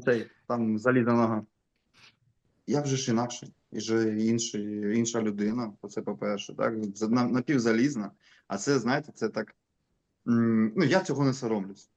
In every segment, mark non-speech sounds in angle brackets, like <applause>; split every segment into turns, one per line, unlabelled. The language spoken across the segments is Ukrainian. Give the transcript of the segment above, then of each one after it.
цей, там заліза нога. Я вже ж інакший, і вже інший, інша людина, це по-перше, так? Напівзалізна, а це, знаєте, це так. Ну, я цього не соромлюсь.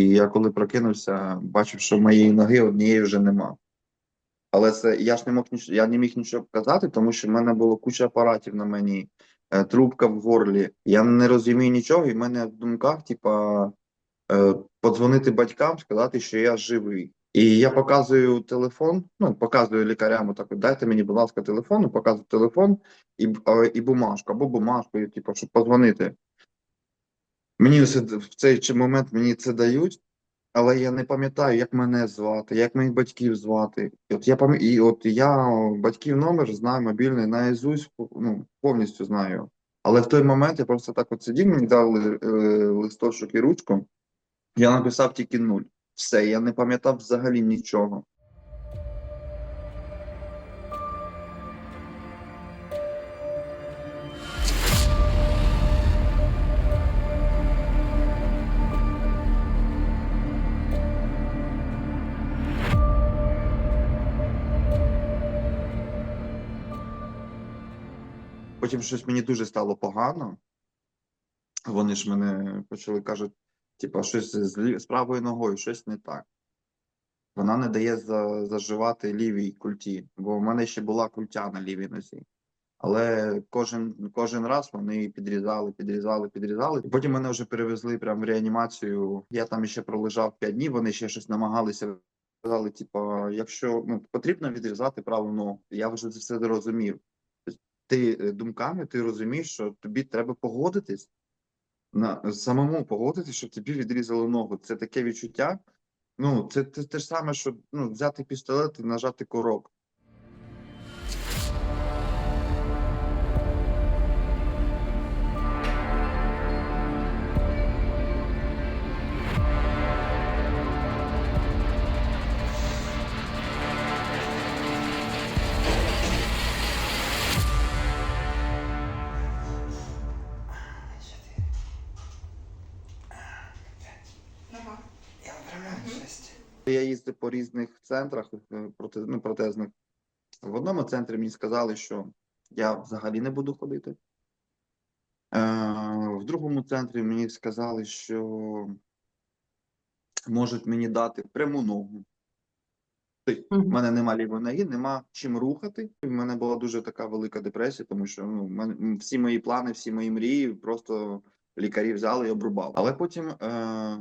І я коли прокинувся, бачив, що моєї ноги однієї вже нема. Але це я ж не мог ніч, я не міг нічого показати, тому що в мене було куча апаратів на мені, е, трубка в горлі. Я не розумію нічого, і в мене в думках, типа, е, подзвонити батькам, сказати, що я живий. І я показую телефон, ну, показую лікарям, так, дайте мені, будь ласка, телефон, показую телефон і, б- і бумажку, або бумажку, типу, щоб подзвонити. Мені в цей момент мені це дають, але я не пам'ятаю, як мене звати, як моїх батьків звати. От я пам'я... і от я батьків номер знаю мобільний наізусть, ну, повністю знаю. Але в той момент я просто так от сидів, мені дали е, листочок і ручку. Я написав тільки нуль. Все, я не пам'ятав взагалі нічого. Потім щось мені дуже стало погано. Вони ж мене почали кажуть, типа, щось з, з правою ногою, щось не так. Вона не дає за, заживати лівій культі, бо в мене ще була культя на лівій нозі. Але кожен, кожен раз вони підрізали, підрізали, підрізали. І потім мене вже перевезли прямо в реанімацію. Я там ще пролежав 5 днів, вони ще щось намагалися. Сказали, типа, якщо ну, потрібно відрізати праву ногу, я вже це все зрозумів. Ти е, думками ти розумієш, що тобі треба погодитись на самому погодитись, щоб тобі відрізали ногу. Це таке відчуття. Ну, це те, ж саме, що ну, взяти пістолет і нажати курок. Я їздив по різних центрах е, ну, протезних. В одному центрі мені сказали, що я взагалі не буду ходити. Е, в другому центрі мені сказали, що можуть мені дати пряму ногу. У мене нема лівої ноги, нема чим рухати. У мене була дуже така велика депресія, тому що ну, мене, всі мої плани, всі мої мрії просто лікарі взяли і обрубали. Але потім е,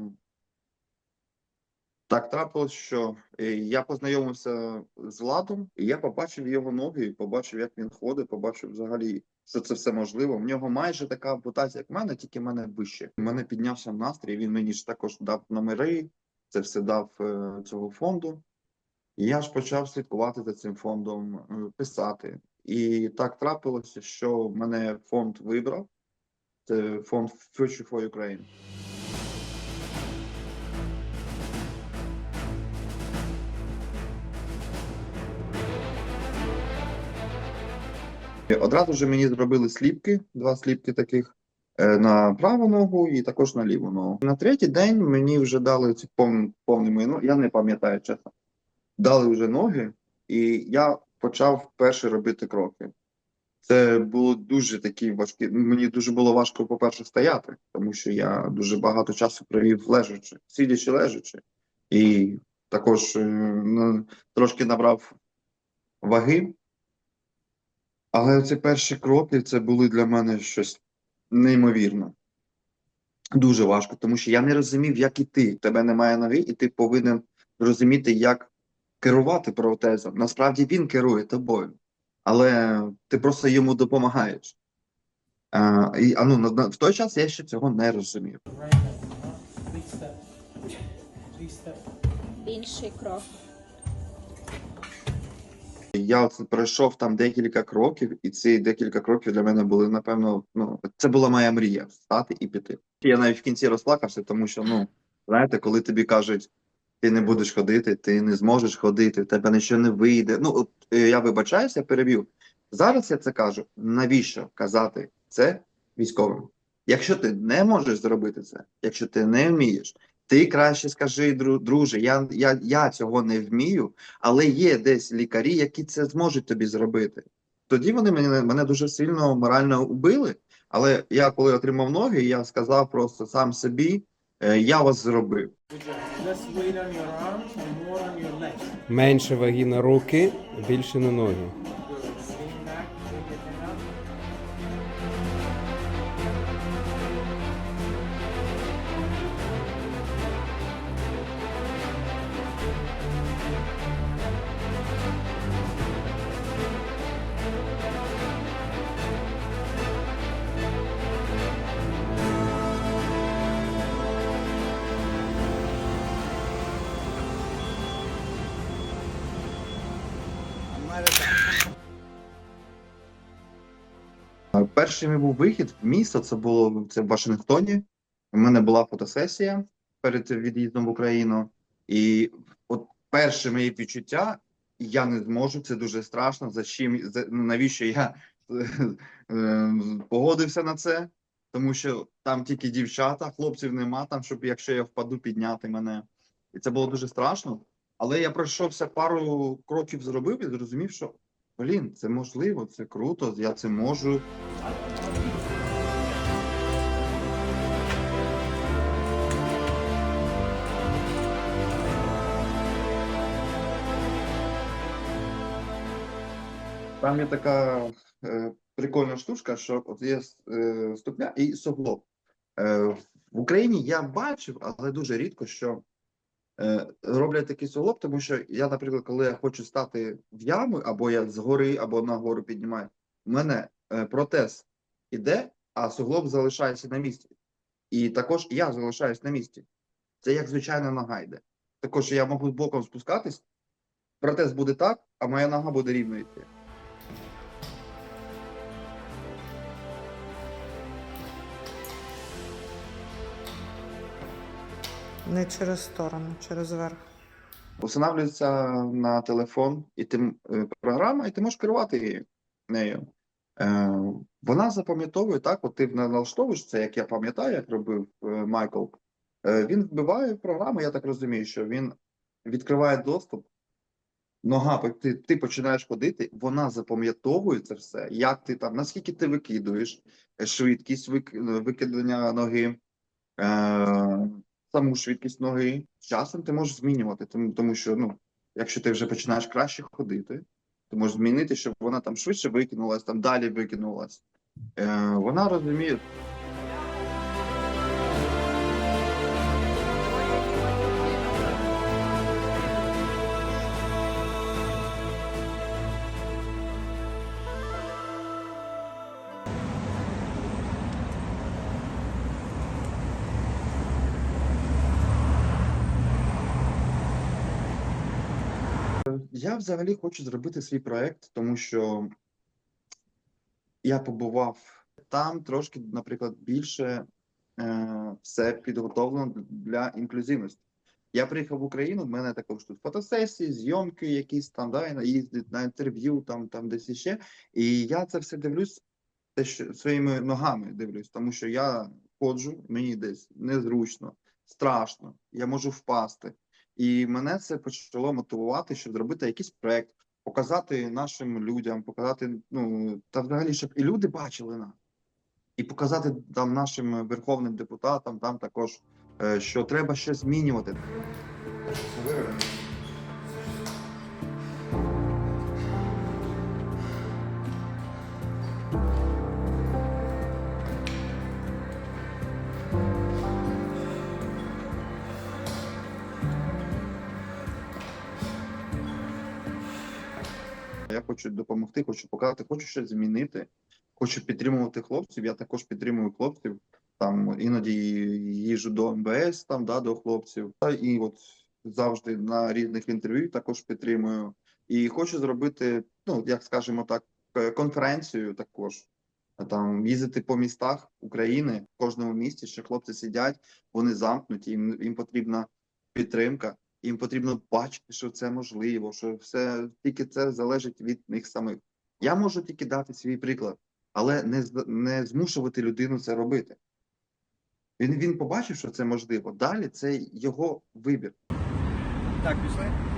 так трапилось, що е, я познайомився з Владом, і я побачив його ноги, побачив, як він ходить, побачив взагалі, що це все можливо. В нього майже така ампутація, як в мене, тільки в мене вище. У мене піднявся настрій. Він мені ж також дав номери, це все дав е, цього фонду. І я ж почав слідкувати за цим фондом, е, писати. І так трапилося, що мене фонд вибрав. Це фонд Future for Ukraine. Одразу ж мені зробили сліпки, два сліпки таких е, на праву ногу і також на ліву ногу. На третій день мені вже дали ці повні, повні я не пам'ятаю чесно. Дали вже ноги, і я почав перші робити кроки. Це було дуже такі важкі. Мені дуже було важко, по-перше, стояти, тому що я дуже багато часу провів лежачи, сидячи лежачи. І також ну, трошки набрав ваги. Але ці перші кроки це були для мене щось неймовірне. Дуже важко, тому що я не розумів, як іти. Тебе немає ноги, і ти повинен розуміти, як керувати протезом. Насправді він керує тобою, але ти просто йому допомагаєш. А, і, а ну, в той час я ще цього не розумів.
Інший крок.
Я оце пройшов там декілька кроків, і ці декілька кроків для мене були, напевно, ну, це була моя мрія встати і піти. Я навіть в кінці розплакався, тому що, ну, знаєте, коли тобі кажуть, ти не будеш ходити, ти не зможеш ходити, в тебе нічого не вийде. Ну, от е, я вибачаюся, переб'ю. Зараз я це кажу. Навіщо казати це військовим? Якщо ти не можеш зробити це, якщо ти не вмієш, ти краще скажи, дру- друже, я, я, я цього не вмію, але є десь лікарі, які це зможуть тобі зробити. Тоді вони мене, мене дуже сильно морально убили. Але я коли отримав ноги, я сказав просто сам собі, е, я вас зробив.
Менше ваги на руки, більше на ноги.
Перший мій був вихід в місто, це було це в Вашингтоні. У мене була фотосесія перед від'їздом в Україну. І от перше моє відчуття, я не зможу, це дуже страшно. За чим за, ну, навіщо я <laughs> е, погодився на це? Тому що там тільки дівчата, хлопців нема, там, щоб якщо я впаду, підняти мене. І це було дуже страшно. Але я пройшовся пару кроків зробив і зрозумів, що блін, це можливо, це круто, я це можу. Там є така е, прикольна штучка, що от є е, ступня і суглоб. Е, в Україні я бачив, але дуже рідко, що е, роблять такий суглоб, тому що я, наприклад, коли я хочу стати в яму, або я згори, або нагору піднімаю, у мене е, протез іде, а суглоб залишається на місці. І також я залишаюсь на місці. Це як звичайна нога йде. Також я можу боком спускатись, протез буде так, а моя нога буде рівно йти.
Не через сторону, через верх.
Устанавлюється на телефон, і ти е, програма, і ти можеш керувати нею. Е, вона запам'ятовує так, от ти налаштовуєш це, як я пам'ятаю, як робив е, Майкл. Він вбиває програму, я так розумію, що він відкриває доступ. Нога, ти, ти починаєш ходити, вона запам'ятовує це все, як ти там, наскільки ти викидуєш, швидкість викидання ноги, саму швидкість ноги. З часом ти можеш змінювати, тому, що ну, якщо ти вже починаєш краще ходити, ти можеш змінити, щоб вона там швидше викинулась, там далі викинулась. Е, вона розуміє, Я взагалі хочу зробити свій проект, тому що я побував там трошки, наприклад, більше е, все підготовлено для інклюзивності. Я приїхав в Україну, в мене також тут фотосесії, зйомки, якісь там, да, їздить на інтерв'ю, там, там десь іще. І я це все дивлюсь те, що своїми ногами дивлюсь, тому що я ходжу, мені десь незручно, страшно, я можу впасти. І мене це почало мотивувати, щоб зробити якийсь проект, показати нашим людям, показати, ну та взагалі, щоб і люди бачили нас, і показати там нашим верховним депутатам, там також, е, що треба щось змінювати. Хочу допомогти, хочу показати, хочу щось змінити, хочу підтримувати хлопців. Я також підтримую хлопців. Там іноді їжу до МБС, там да, до хлопців. І от завжди на різних інтерв'ю також підтримую. І хочу зробити, ну як скажемо так, е, конференцію також там їздити по містах України, в кожному місті, що хлопці сидять, вони замкнуті, їм, їм потрібна підтримка, їм потрібно бачити, що це можливо, що все тільки це залежить від них самих. Я можу тільки дати свій приклад, але не, не змушувати людину це робити. Він, він побачив, що це можливо. Далі це його вибір.
Так, пішли.